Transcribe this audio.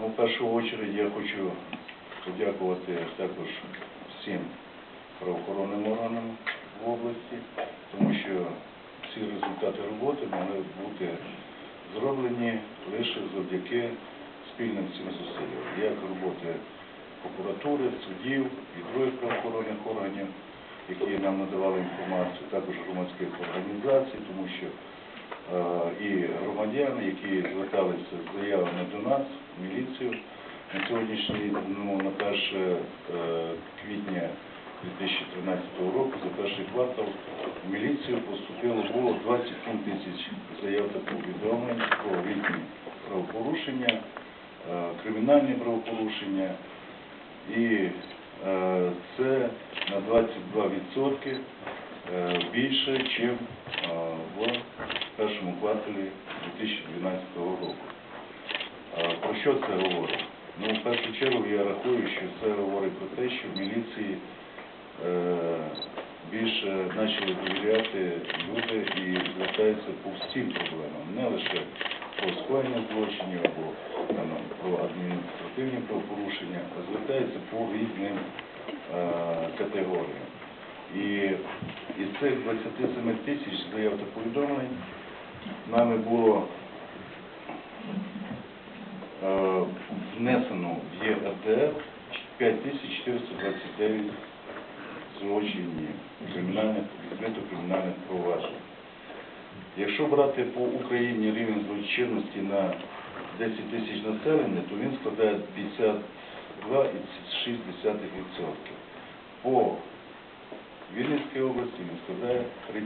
Ну, в першу чергу я хочу подякувати також всім правоохоронним органам в області, тому що всі результати роботи могли бути зроблені лише завдяки спільним цим зусиллям, як роботи прокуратури, суддів і других правоохоронних органів, які нам надавали інформацію, також громадських організацій, тому що е, і громадяни, які зверталися з заявами до нас, в міліцію, на сьогоднішній, ну, на 1 е, квітня 2013 року, за перший квартал, в міліцію поступило було 27 тисяч заяв та повідомлень про різні правопорушення, е, кримінальні правопорушення, і е, це на 22% е, більше, ніж в першому кварталі 2012 року. Що це говорить? Ну, в першу чергу я рахую, що це говорить про те, що в міліції е, більше почали довіряти люди і звертаються по всім проблемам, не лише про скоєння злочинів або там, про адміністративні правопорушення, а звертаються по різним е, категоріям. І із цих 27 тисяч заяв та повідомлень нами було внесено в ЄРДР 5429 злочинів кримінальних, відкрито кримінальних проваджень. Якщо брати по Україні рівень злочинності на 10 тисяч населення, то він складає 52,6%. По Вінницькій області він складає 33%.